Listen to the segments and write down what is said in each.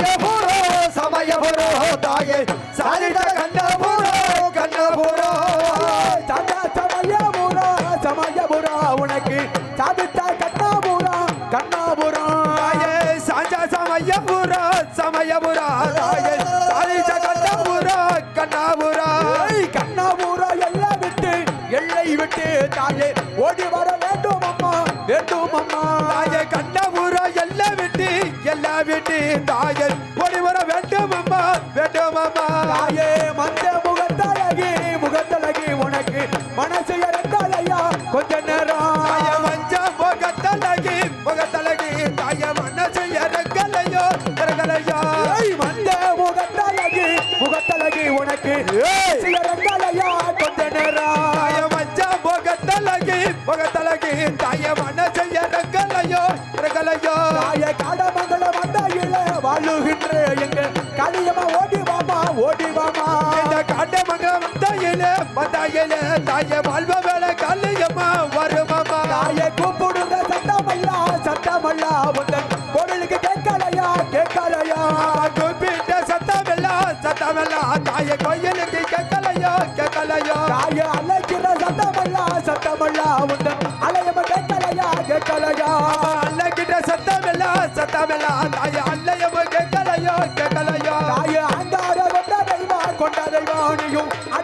சமயபுரோ சமயபுரோ தாயே சாரிட கண்ணபுரோ கண்ணபுரோ சாந்தா சமயபுரா சமயபுரா உனக்கு சாதித்தா கண்ணாபுரா கண்ணாபுரா தாயே சாஞ்சா சமயபுரோ சமயபுரோ வந்தாயிலே தாய வாழ்வ வேலை கல்லையம்மா வருமம்மா. தாய கூப்பிடுங்க சத்தமல்லா சத்தமல்லா உந்தன் பொருளுக்கு கேட்கலையா கேட்கலையா? கூப்பிட்ட சத்தமெல்லாம் சத்தமெல்லாம் தாய கோயிலுக்கு கேட்கலையோ கேட்கலையோ? தாய அழைக்கிற சத்தமல்லா சத்தமல்லா உந்தன் அலையம்ம கேட்கலையா கேட்கலையா? அல்லகிட்ட சத்தமெல்லாம் சத்தமெல்லாம் தாய அல்லையம்மா கேட்கலையோ கேட்கலையோ? தாய அங்கார கொண்ட தெய்வா கொண்ட வேண்டும் அம்மா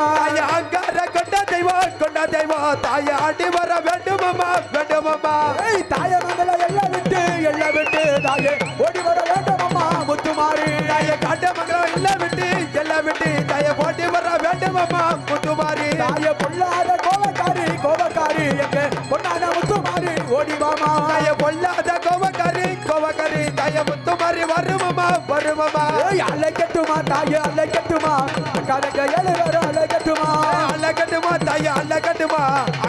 வேண்டும் அம்மா கொண்ட தெய்வம் கொண்ட தெய்வம். தாய அடி வர வேண்டுமம்மா வேண்டுமம்மா ஏய் தாய மங்கள எல்லாம் விட்டு எல்லாம் விட்டு தாயே. ஓடி வர வேண்டும் அம்மா முத்துமாரி. தாய காட்டமங்கலம் எல்லாம் விட்டு எல்லாம் விட்டு தாய. போட்டி வர வேண்டுமம்மா முத்துமாரி. தாய பொல்லாத கோபக்காரி கோபக்காரி எங்க? பொன்னான முத்துமாரி ஓடி வாமா தாய பொல்லாத கோபக்காரி கோபக்காரி தாய முத்துமாரி வருமம்மா வருமம்மா ஏய் அலைக்கட்டுமா தாய அலைக்கட்டுமா கலக்க எழுவர அலைக்கட்டுமா அல்லகட்டுமா தாய அல்லகட்டுமா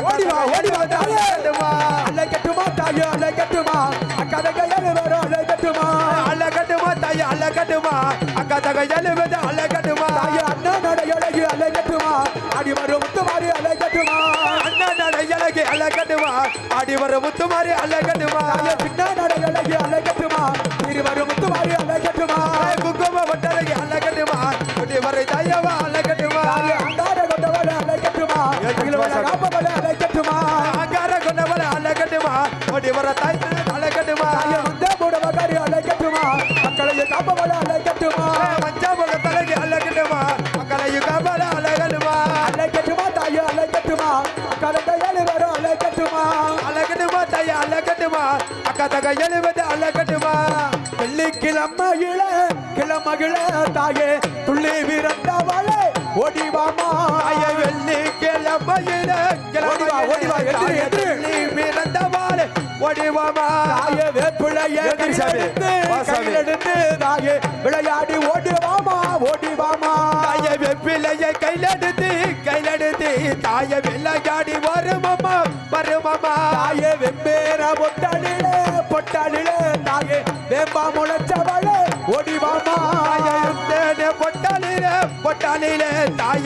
ஓடி வா ஓடி வா தாய அல்லகட்டுமா அலைக்கட்டுமா தாய அலைக்கட்டுமா கலக்க எழுவர அலைக்கட்டுமா அல்லகட்டுமா தாய அல்லகட்டுமா அக்கா தக எழுவது அல்லகட்டுமா தாய அண்ணா நட அழகி அலைக்கட்டுமா அடி வரும் முத்துமாரி அலைக்கட்டுமா அண்ணா நட இலகை அல்லகட்டுமா அடி வர முத்துமாரி அல்லகட்டுமா தாய பின்னா நட அழகி அலைக்கட்டுமா இரு வரும் முத்துமாரி அலைக்கட்டுமா குங்கும ஒட்டலகை அல்லகட்டுமா குடி வரை தாயவா காப்பவள அலைக்கட்டுமா? அங்கார கொண்டவள வர தாய் வந்த அலைக்கட்டுமா? மக்களை காப்பவள அலைக்கட்டுமா? மஞ்சள் தலைக்கு அல்லகட்டுமா மக்களை காவல அல்லகட்டுமா அலைக்கட்டுமா தாய அலைக்கட்டுமா? கலந்த ஏழு வரும் அலைக்கட்டுமா அல்லகட்டுமா தாய அல்லகட்டுமா அக்கா தக எழுவது அல்லகட்டுமா வெள்ளிக்கிழமையில கிழமகிழ தாயே துள்ளி விரண்டவளே ஓடி வாமா தாய வெள்ளி கிழமையில ஓடி வா, ஓடி வா, எதிரு, எதிரு. பிறந்தவாள் ஒடிவாமா தாயே வேப்பிளைய சாமி. வா சாமி. கையில் எடுத்து தாயே விளையாடி ஓடி வாமா ஓடி வாமா தாய வெப்பிலைய கையிலெடுத்து கையிலெடுத்து தாய விளையாடி வருமம்மா வருமம்மா தாயே வெம்பேற பொட்டாளிலே பொட்டாளிலே தாயே வேம்பா முளைச்சவளே ஓடி வாமா தாய இருந்தேனே பொட்டாளிலே பொட்டாளிலே தாய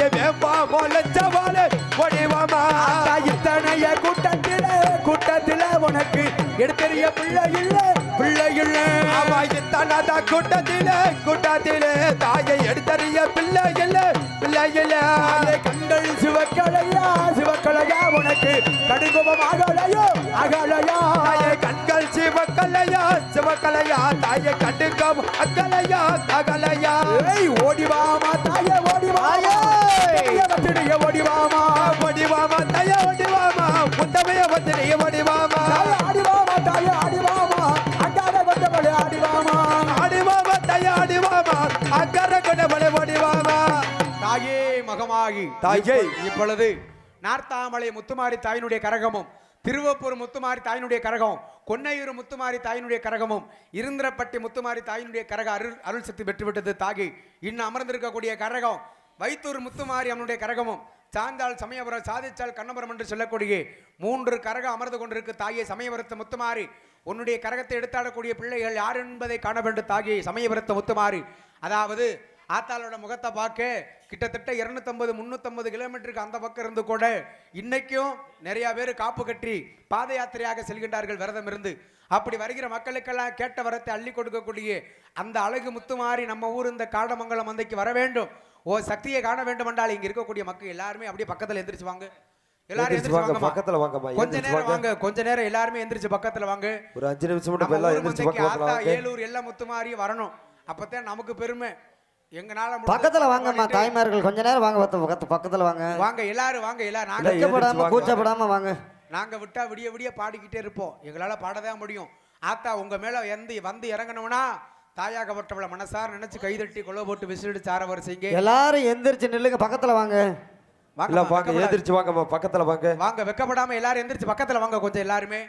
உனக்கு பிள்ளை இல்லை பிள்ளை இல்லை அவா இத்தனதா கூட்டத்திலே கூட்டத்திலே தாயை எடுத்தறிய பிள்ளை இல்லை பிள்ளை இல்லை கண்கள் சிவக்கலையா சிவக்கலையா உனக்கு கடுகுபம் அகலையோ அகலையா? கண்கள் சிவக்கலையா சிவக்கலையா? தாயை கடுக்கம் அக்கலையா அகலையா? ஓடிவா மாதா. மகமாகி தாயே. இப்ப- இப்பொழுது நார்த்தாமலை முத்துமாரி தாயினுடைய கரகமும் திருவப்பூர் முத்துமாரி தாயினுடைய கரகம் கொன்னையூர் முத்துமாரி தாயினுடைய கரகமும் இருந்திரப்பட்டி முத்துமாரி தாயினுடைய கரக அருள் அருள் சக்தி பெற்றுவிட்டது தாகி. இன்னும் அமர்ந்திருக்கக்கூடிய கரகம் வைத்தூர் முத்துமாரி அவனுடைய கரகமும் சாந்தாள் சமயபுரம் சாதிச்சால் கண்ணபுரம் என்று சொல்லக்கூடிய மூன்று கரகம் அமர்ந்து கொண்டிருக்கு தாயே சமயபுரத்து முத்துமாரி. உன்னுடைய கரகத்தை எடுத்தாடக்கூடிய பிள்ளைகள் யார் என்பதை காண வேண்டும் தாகி சமயபுரத்து முத்துமாரி. அதாவது ஆத்தாளோட முகத்தை பார்க்க கிட்டத்தட்ட இருநூத்தம்பது முந்நூற்றம்பது கிலோமீட்டருக்கு அந்த பக்கம் இருந்து கூட இன்னைக்கும் நிறைய பேர் காப்பு கட்டி பாத யாத்திரையாக செல்கின்றார்கள் விரதம் இருந்து. அப்படி வருகிற மக்களுக்கெல்லாம் கேட்ட வரத்தை அள்ளி கொடுக்கக்கூடிய அந்த அழகு முத்துமாரி நம்ம ஊர் இந்த காடமங்கலம் மந்தைக்கு வர வேண்டும். ஓ சக்தியை காண வேண்டும் என்றால் இங்க இருக்கக்கூடிய மக்கள் எல்லாருமே அப்படியே பக்கத்துல எந்திரிச்சு வாங்க. எல்லாரும் எந்திரிச்சு வாங்க. பக்கத்துல கொஞ்ச நேரம் வாங்க. கொஞ்ச நேரம் எல்லாருமே எந்திரிச்சு பக்கத்துல வாங்க. ஒரு அஞ்சு நிமிஷம் மட்டும் நம்ம எல்லாம் எந்திரிச்சு பக்கத்துல ஆத்தா வாங்க. ஏலூர் எல்லாம் முத்துமாரி வரணும். அப்பதான் நமக்கு பெருமை. எங்கனால பக்கத்துல வாங்கம்மா தாய்மார்கள் கொஞ்ச நேரம் வாங்க பத்து பக்கத்து பக்கத்துல வாங்க. வாங்க எல்லாரும் வாங்க எல்லாரும் நாங்க வைக்கப்படாம வாங்க. கூச்சப்படாம வாங்க. நாங்க விட்டா விடிய விடிய பாடிக்கிட்டே இருப்போம். எங்களால பாடதான் முடியும். ஆத்தா உங்க மேல எந்த வந்து இறங்கணும்னா தாயாகப்பட்டவளை மனசார நினைச்சு கைதட்டி கொலை போட்டு விசிலடிச்சு ஆற வரிசைங்க எல்லாரும் எந்திரிச்சு நில்லுங்க பக்கத்துல வாங்க. வாங்க வாங்க எந்திரிச்சு வாங்கம்மா பக்கத்துல வாங்க. வாங்க வெக்கப்படாம எல்லாரும் எந்திரிச்சு பக்கத்துல வாங்க கொஞ்சம் எல்லாருமே.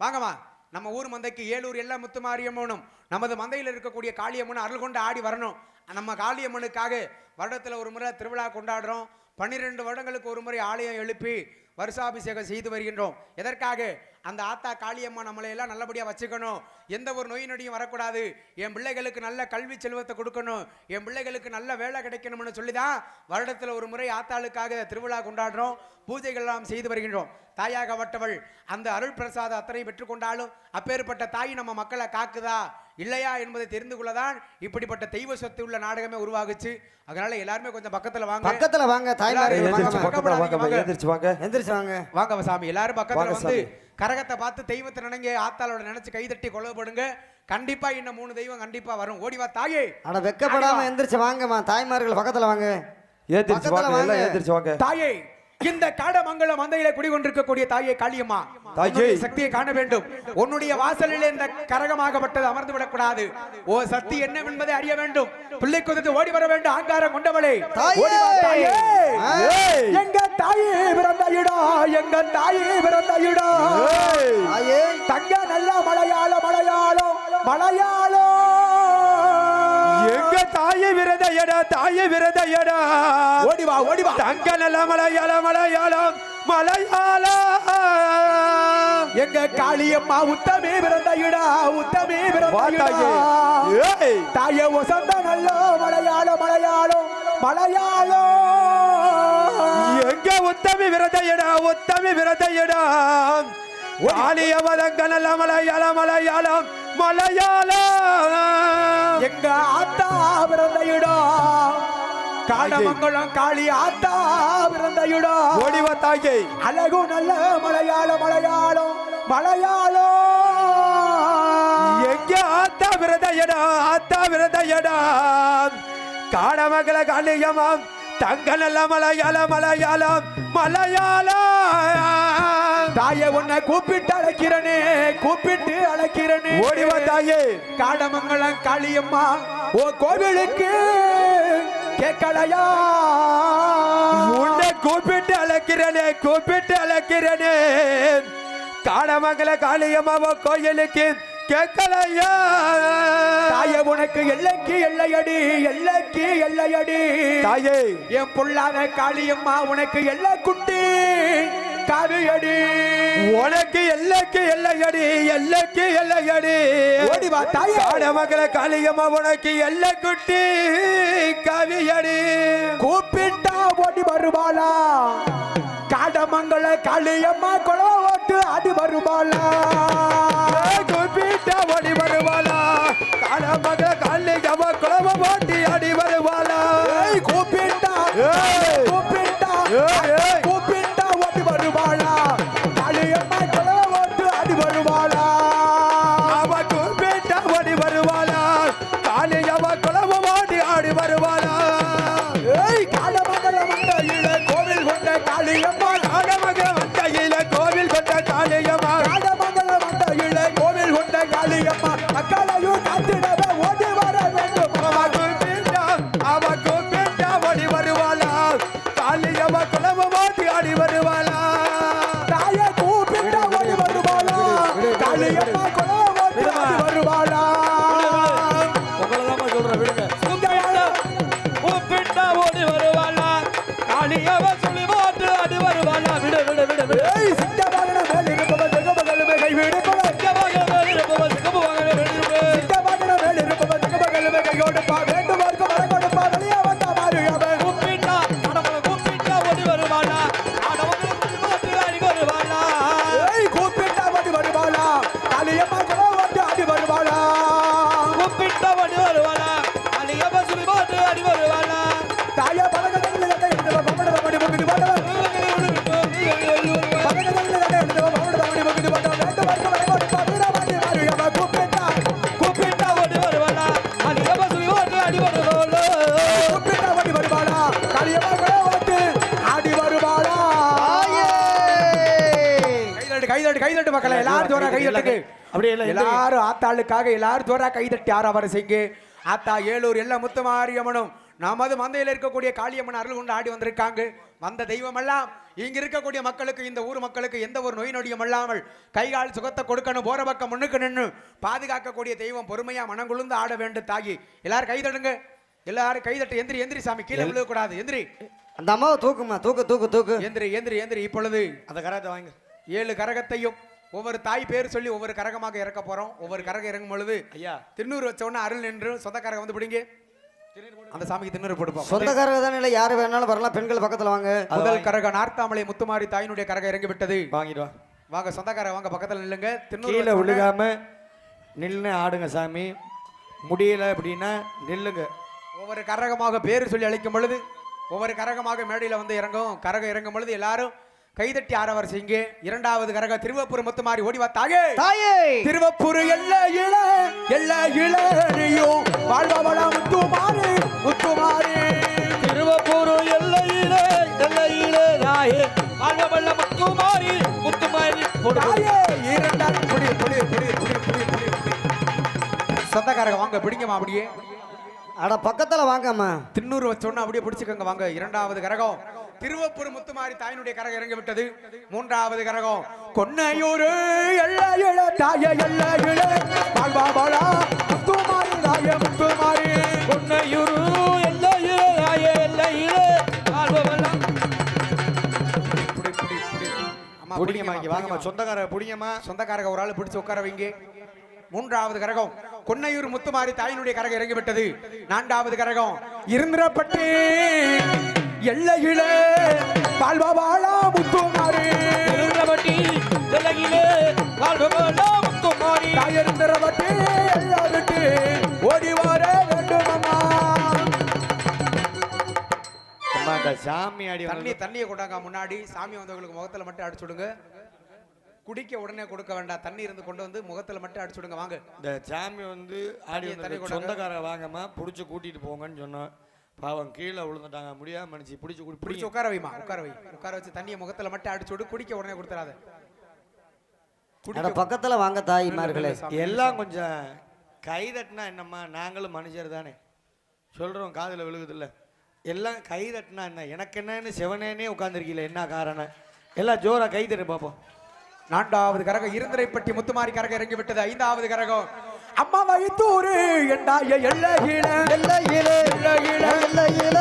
வாங்கம்மா. நம்ம ஊர் மந்தைக்கு ஏலூர் எல்லா முத்து மாரியம்மனும் நமது மந்தையில் இருக்கக்கூடிய காளியம்மன் அருள் கொண்டு ஆடி வரணும். நம்ம காளியம்மனுக்காக வருடத்தில் ஒரு முறை திருவிழா கொண்டாடுறோம். பன்னிரெண்டு வருடங்களுக்கு ஒரு முறை ஆலயம் எழுப்பி வருஷாபிஷேகம் செய்து வருகின்றோம். எதற்காக? அந்த ஆத்தா காளியம்மா நம்மளை எல்லாம் வச்சுக்கணும். எந்த ஒரு நோய் நொடியும் வரக்கூடாது. என் பிள்ளைகளுக்கு நல்ல கல்வி செல்வத்தை கொடுக்கணும். என் பிள்ளைகளுக்கு நல்ல வேலை கிடைக்கணும்னு சொல்லி தான் வருடத்தில் ஒரு முறை ஆத்தாளுக்காக திருவிழா கொண்டாடுறோம். பூஜைகள்லாம் செய்து வருகின்றோம். தாயாக வட்டவள் அந்த அருள் பிரசாத அத்தனை பெற்றுக்கொண்டாலும் அப்பேற்பட்ட தாய் நம்ம மக்களை காக்குதா? இல்லையா என்பதை தெரிந்து கொள்ளதான் இப்படிப்பட்ட தெய்வ சொத்து உள்ள நாடகமே உருவாகுச்சு. அதனால எல்லாருமே கொஞ்சம் பக்கத்துல வாங்க. பக்கத்துல வாங்க தாய்மார்கள் எந்திரிச்சு வாங்கம்மா. பக்கத்துல எந்திரிச்சு வாங்க. எந்திரிச்சு வாங்க. வாங்க சாமி எல்லாரும் பக்கத்துல வந்து. கரகத்தை பார்த்து தெய்வத்தை நினைங்க ஆத்தாளோட நினைச்சு கைதட்டி கொலைப்படுங்க கண்டிப்பா இன்னும் மூணு தெய்வம் கண்டிப்பா வரும். ஓடி வா தாயே. அட வெக்கப்படாம எந்திரிச்சு வாங்கம்மா தாய்மார்கள் பக்கத்துல வாங்க. எந்திரிச்சு பக்கத்துல வாங்க எல்லாம் வாங்க. எந்திரிச்சு வாங்க. தாயே இந்த காடமங்கல மந்தையில குடிகொண்டிருக்கக்கூடிய தாயே காளியம்மா. தாயே. உன்னுடைய சக்தியை காண வேண்டும். உன்னுடைய வாசலில் இந்த கரகமாகப்பட்டது அமர்ந்து விடக்கூடாது. ஓ சக்தி என்னவென்பதை அறிய வேண்டும். பிள்ளை குதித்து ஓடி வர வேண்டும். ஆங்காரம் கொண்டவளே. தாயே. வா தாயே. ஆ. ஏய். எங்க தாயே எங்க தாயே ஏய். தாயே. தங்க நல்ல மலையாள மலையாளம் மலையாளம் எங்க தாய விரதையடா தாய விரதையடா ஓடி வா ஓடி வா. தங்க நல்ல மலையாளம் மலையாளம் மலையாளம். எங்க காளியம்மா உத்தமே பிறந்தையுடா உத்தமே வா தாயே வசந்த நல்ல மலையாள மலையாளம் மலையாளம் எங்க உத்தமி விரதையடா உத்தமி விரதையடா. காளிய மதங்க நல்ல மலையாளம் மலையாளம் மலையாளம். எங்க ஆத்தா பிறந்தையுடா. காடமங்கலம் காளி ஆத்தா பிறந்தையுடா. ஓடிவா தாயே அழகு நல்ல மலையாள மலையாளம் மலையாளம் எங்க ஆத்தா விரதையடா ஆத்தா விரதையடா காடமங்கல காளியமாம் தங்க நல்ல மலையாள மலையாளம் மலையாளம். தாய உன்னை கூப்பிட்டு அழைக்கிறனே கூப்பிட்டு அழைக்கிறனே. ஓடிவா தாயே. காடமங்கலம் காளியம்மா ஓ கோவிலுக்கு கேட்கலையா? உன்னை கூப்பிட்டு அழைக்கிறனே கூப்பிட்டு அழைக்கிறனே. காடமங்கல காளியம்மாவோ கோயிலுக்கு கேட்கலையா? தாய உனக்கு எல்லைக்கு எல்லையடி எல்லைக்கு எல்லையடி. தாயே. என் பொல்லாத காளியம்மா உனக்கு எல்லை குட்டி காவியடி. உனக்கு எல்லைக்கு எல்லையடி எல்லைக்கு எல்லையடி. ஓடி வா தாயே. காடமங்கல காளியம்மா உனக்கு எல்லை குட்டி கவியடி. கூப்பிட்டா ஓடி வருவாளா? காடமங்கல காளியம்மா குளம் ஓட்டு ஆடி வருவாளா? கூப்பிட்ட ஓடி வருவாளா? காடமங்கல காளியம்மா குளம போட்டி அடி வருவாளா கூப்பிட்டா மக்களே எல்லாரும் ஜோரா கை தட்டுங்க அப்படியே இல்லை எல்லாரும் ஆத்தாளுக்காக எல்லாரும் ஜோரா கை தட்டி ஆரவாரம் செய்யுங்க. ஆத்தா ஏலூர் எல்லா முத்துமாரியம்மனும் நமது மந்தையில் இருக்கக்கூடிய காளியம்மன் அருள் கொண்டு ஆடி வந்திருக்காங்க. வந்த தெய்வம் எல்லாம் இங்க இருக்கக்கூடிய மக்களுக்கு இந்த ஊர் மக்களுக்கு எந்த ஒரு நோய் நொடியும் இல்லாமல் கைகால் சுகத்தை கொடுக்கணும். போற பக்கம் முன்னுக்கு நின்று பாதுகாக்கக்கூடிய தெய்வம் பொறுமையா மனங்குழுந்து ஆட வேண்டும் தாகி எல்லாரும் கை தட்டுங்க எல்லாரும் கை தட்டு எந்திரி எந்திரி சாமி. கீழே விழுகக்கூடாது. எந்திரி. அந்த அம்மாவை தூக்குமா தூக்கு தூக்கு தூக்கு. எந்திரி எந்திரி எந்திரி. இப்பொழுது அந்த கராத்தை வாங்க. ஏழு கரகத்தையும் ஒவ்வொரு தாய் பேர் சொல்லி ஒவ்வொரு கரகமாக இறக்க போறோம். ஒவ்வொரு கரகம் இறங்கும் பொழுது ஐயா. திருநூறு வச்ச உடனே அருள் நின்று சொந்த கரகம் வந்து பிடிங்க அந்த சாமிக்கு திருநூறு போடுப்போம் சொந்தக்காரங்க தானே இல்லை யாரு வேணாலும் வரலாம் பெண்கள் பக்கத்துல வாங்க. முதல் கரகம் நார்த்தாமலை முத்துமாரி தாயினுடைய கரகம் இறங்கி விட்டது. வாங்கிட்டு வா. வாங்க சொந்தக்காரங்க வாங்க பக்கத்துல நில்லுங்க. திருநூறு விழுகாம நின்று ஆடுங்க சாமி. முடியல அப்படின்னா நில்லுங்க. ஒவ்வொரு கரகமாக பேர் சொல்லி அழைக்கும் பொழுது ஒவ்வொரு கரகமாக மேடையில வந்து இறங்கும். கரகம் இறங்கும் பொழுது எல்லாரும் கைதட்டி ஆரவர் செய்யுங்க இரண்டாவது கரகம் திருவப்பூர் முத்துமாரி ஓடி வா தாயே. திருவப்பூர் எல்லா இள எல்லா இளையும் வாழ்வவள முத்துமாரி முத்துமாரி திருவப்பூர் எல்லையிலே எல்லையிலே நாயே வாழ்வவல்ல முத்துமாரி முத்துமாரி போடு போடு. தாயே இரண்டாம் புடி புடி புடி புடி புடி புடி சொந்தக்காரங்க வாங்க பிடிங்கம்மா அப்படியே. அட பக்கத்துல வாங்கம்மா. திண்ணூறு வச்சோன்னா அப்படியே பிடிச்சுக்கோங்க வாங்க. இரண்டாவது கரகம். திருவப்பூர் முத்துமாரி தாயினுடைய கரகம் இறங்கி விட்டது மூன்றாவது கரகம் கொன்னையூர் தாய முத்துமாரி தாய முத்துமாரி. அம்மா புடிங்கம்மா இங்க வாங்கம்மா. சொந்தக்கார புடிங்கம்மா. சொந்தக்காரங்க ஒரு ஆள் பிடிச்சு உட்கார வைங்க. மூன்றாவது கரகம் கொன்னையூர் முத்துமாரி தாயினுடைய கரகம் இறங்கி விட்டது நான்காவது கரகம் இருந்திரப்பட்டு எல்லையிலே வாழ்வாளா முத்துமாரி. திருநபட்டி எல்லையிலே வாழ்வவல்ல முத்துமாரி. தாயிருந்திரப்பட்டு எல்லாருக்கு ஓடி வர வேண்டும் அம்மா அம்மா இந்த சாமி ஆடி தண்ணி தண்ணியை கொண்டாங்க முன்னாடி. சாமி வந்தவங்களுக்கு முகத்துல மட்டும் அடிச்சு விடுங்க. குடிக்க உடனே கொடுக்க வேண்டாம். தண்ணி இருந்து கொண்டு வந்து முகத்துல மட்டும் அடிச்சு விடுங்க. வாங்க. இந்த சாமி வந்து ஆடி. சொந்தக்கார வாங்கம்மா புடிச்சு கூட்டிட்டு போங்கன்னு சொன்னோம். பாவம் கீழே விழுந்துட்டாங்க. முடியாம மனுச்சு பிடிச்சு கூட்டி பிடிச்சு உட்கார வைமா உட்கார வை. உட்கார வச்சு தண்ணியை முகத்துல மட்டும் அடிச்சு விடு குடிக்க உடனே கொடுத்துறாத. பக்கத்துல வாங்க தாய்மார்களே. எல்லாம் கொஞ்சம் கை தட்டினா என்னம்மா? நாங்களும் மனுஷர் தானே. சொல்றோம் காதுல விழுகுதில்ல. எல்லாம் கை தட்டினா என்ன? எனக்கு என்னன்னு செவனேனே உட்காந்துருக்கீல என்ன காரணம்? எல்லாம் ஜோரா கை தட்டு பார்ப்போம் நான்காவது கரகம் இருந்திரைப்பட்டி முத்துமாரி கரகம் இறங்கி விட்டது ஐந்தாவது கரகம். அம்மா வைத்தூரு எண்டாய எல்லையில. எல்லையில எல்லையில எல்லையில.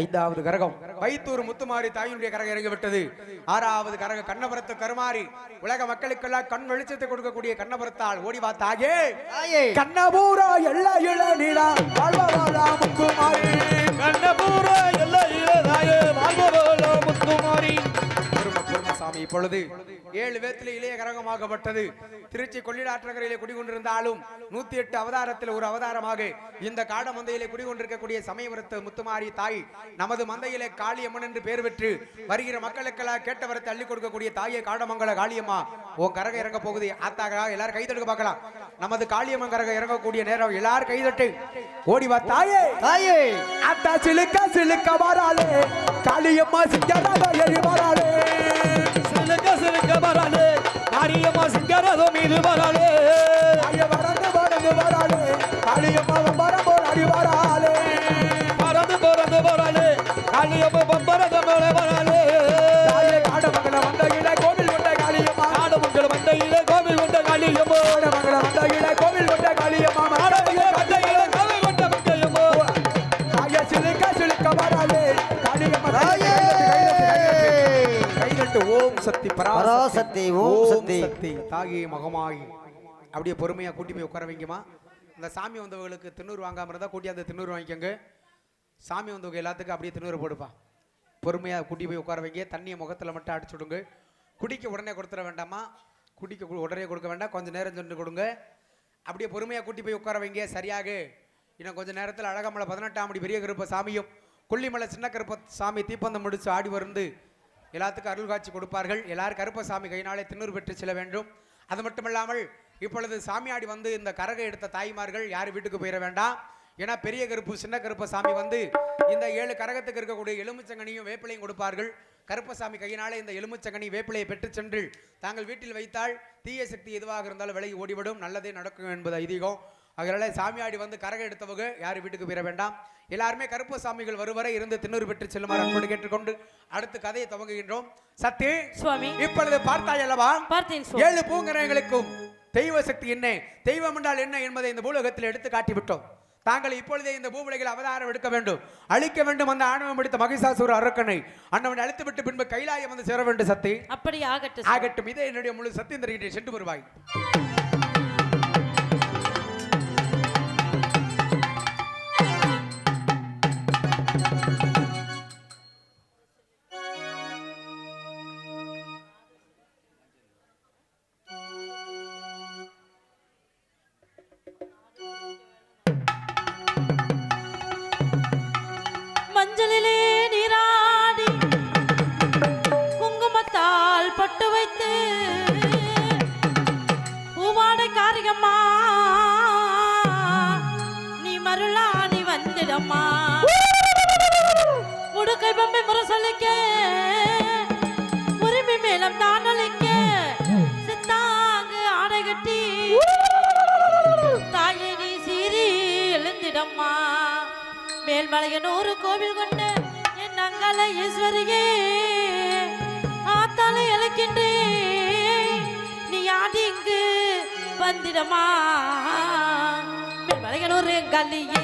ஐந்தாவது கரகம். வைத்தூர் முத்துமாரி தாயினுடைய கரகம் இறங்கி விட்டது ஆறாவது கரகம் கண்ணபுரத்து கருமாறி உலக மக்களுக்கெல்லாம் கண் வெளிச்சத்தை கொடுக்கக்கூடிய கண்ணபுரத்தால் ஓடிவா தாயே. தாயே. கண்ணபூரா எல்லா இள நீலா வாழ்வவாளா முத்துமாரி. கண்ணபூர எல்லையிலே நாயே வாழ்வவல்ல முத்துமாரி. சாமி இப்பொழுது ஏழு வேத்திலே இளைய கரகமாகப்பட்டது. திருச்சி கொள்ளிடாற்றங்கரையிலே குடிகொண்டிருந்தாலும் நூத்தி எட்டு அவதாரத்தில் ஒரு அவதாரமாக இந்த காட மந்தையிலே குடிகொண்டிருக்கக்கூடிய சமயபுரத்து முத்துமாரி தாய் நமது மந்தையிலே காளியம்மன் என்று பெயர் பெற்று வருகிற மக்களுக்கெல்லாம் கேட்ட வரத்தை அள்ளி கொடுக்கக்கூடிய தாயே காடமங்கல காளியம்மா. உன் கரகம் இறங்க போகுது. ஆத்தாக எல்லாரும் கைதட்டுக்க பார்க்கலாம். நமது காளியம்மன் கரகம் இறங்கக்கூடிய நேரம் எல்லாரும் கைதட்டு ஓடி வா தாயே. தாயே. அத்தா சிலுக்க சிலுக்க வராளே. காளியம்மா சிங்கராக எழி வராளே. மாரியம்மா சிங்கரதோ மீது வராளே. தாய வரந்து வரந்து வராளே. காளியம்மா வரம் போராடி வராளே. பறந்து பறந்து வராளே. காளியம்மா பம்பரத மேல வராளே. தாயே காடமங்கல வந்த இட கோவில் கொண்ட காளியம்மா. நாடு மக்கள் மந்தையிலே கோவில் கொண்ட காளியம்மோ. காடமங்கல வந்த இட கோவில் கொண்ட காளியம்மா. நாடகமே மாடவிலே மந்தையிலே கோவில் கொண்ட மக்களையம்மோ தாய சிலுக்க சிலுக்க வராளே. காளியம்மா தாயே கைதட்டு ஓம் சக்தி பராசக்தி, ஓம் சக்தி. தாகி மகமாகி அப்படியே பொறுமையாக கூட்டி போய் உட்கார வைங்கம்மா. இந்த சாமி வந்தவங்களுக்கு திண்ணூறு வாங்காமல் இருந்தால் கூட்டி அந்த திண்ணூறு வாங்கிக்கோங்க. சாமி வந்தவங்க எல்லாத்துக்கும் அப்படியே திண்ணூறு போடுப்பா. பொறுமையாக கூட்டி போய் உட்கார வைங்க. தண்ணியை முகத்தில் மட்டும் அடிச்சு விடுங்க. குடிக்க உடனே கொடுத்துட வேண்டாமா குடிக்க கு- உடனே கொடுக்க வேண்டாம். கொஞ்சம் நேரம் சென்று கொடுங்க. அப்படியே பொறுமையாக கூட்டி போய் உட்கார வைங்க. சரியாக. இன்னும் கொஞ்சம் நேரத்தில் அழகமலை பதினெட்டாம் அடி பெரிய கருப்ப சாமியும் கொல்லிமலை சின்ன கருப்ப சாமி தீப்பந்தம் முடிச்சு ஆடி வந்து எல்லாத்துக்கும் அருள் காட்சி கொடுப்பார்கள். எல்லாரும் கருப்பசாமி கையினாலே திண்ணூறு பெற்று செல்ல வேண்டும். அது மட்டுமல்லாமல் இப்பொழுது சாமியாடி வந்து இந்த கரகை எடுத்த தாய்மார்கள் யார் வீட்டுக்கு போயிட வேண்டாம். ஏன்னா பெரிய கருப்பு சின்ன கருப்ப சாமி வந்து இந்த ஏழு கரகத்துக்கு இருக்கக்கூடிய எலுமிச்சங்கனியும் வேப்பிலையும் கொடுப்பார்கள். கருப்பசாமி கையினாலே இந்த எலுமிச்சங்கனி வேப்பிலையை பெற்று சென்று தாங்கள் வீட்டில் வைத்தால் தீய சக்தி எதுவாக இருந்தாலும் விலகி ஓடிவிடும். நல்லதே நடக்கும் என்பது ஐதீகம். அதனால சாமியாடி வந்து கரகை எடுத்தவங்க யார் வீட்டுக்கு போயிட வேண்டாம். எல்லாருமே கருப்பு சாமிகள் வருவரை இருந்து திண்ணூறு பெற்று செல்லுமாறு அன்போடு கேட்டுக்கொண்டு அடுத்து கதையை துவங்குகின்றோம். சத்தி சுவாமி. இப்பொழுது பார்த்தாய் அல்லவா? பார்த்தேன் ஏழு பூங்கரங்களுக்கும் தெய்வ சக்தி என்ன? தெய்வம் என்றால் என்ன என்பதை இந்த பூலோகத்தில் எடுத்து காட்டி விட்டோம் தாங்கள் இப்பொழுதே இந்த பூவுலகில் அவதாரம் எடுக்க வேண்டும். அழிக்க வேண்டும் அந்த ஆணவம் எடுத்த மகிஷாசூர அரக்கனை. அண்ணவன் அழித்து விட்டு பின்பு கைலாயம் வந்து சேர வேண்டும் சக்தி. அப்படி ஆகட்டும். ஆகட்டும். இதே என்னுடைய முழு சத்தியம் தருகின்றேன் சென்று வருவாய். மேல்மலையனூறு கோவில் கொண்டு என் அங்கால ஈஸ்வரியே ஆத்தாலை அழைக்கின்றே நீ ஆடி இங்கு வந்திடமா. மேல்மலையனூர் கல்லியே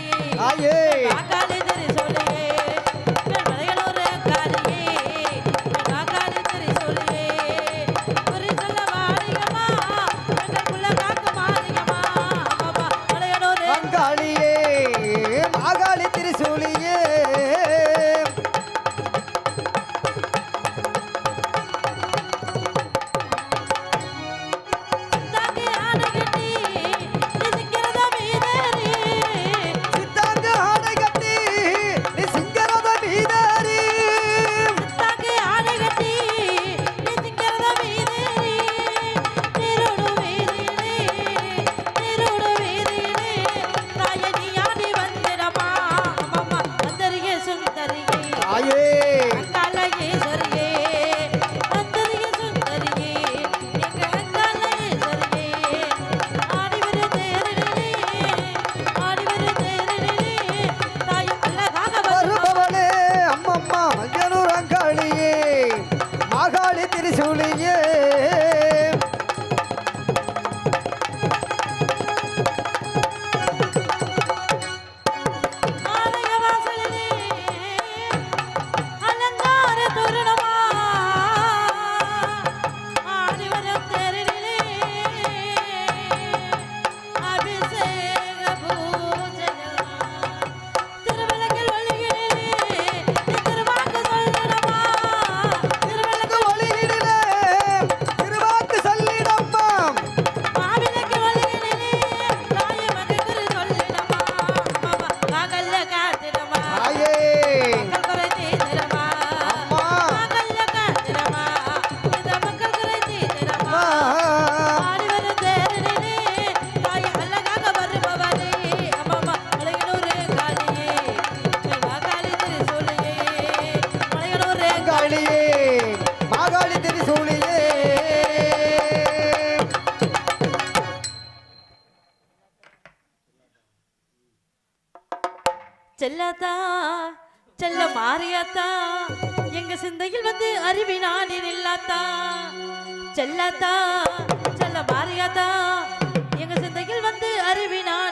செல்லாத்தா செல்ல மாறியாத்தா எங்க சிந்தையில் வந்து அறிவினானில் இல்லாத்தா செல்லாத்தா செல்ல மாறியாத்தா எங்க சிந்தையில் வந்து அறிவினானில்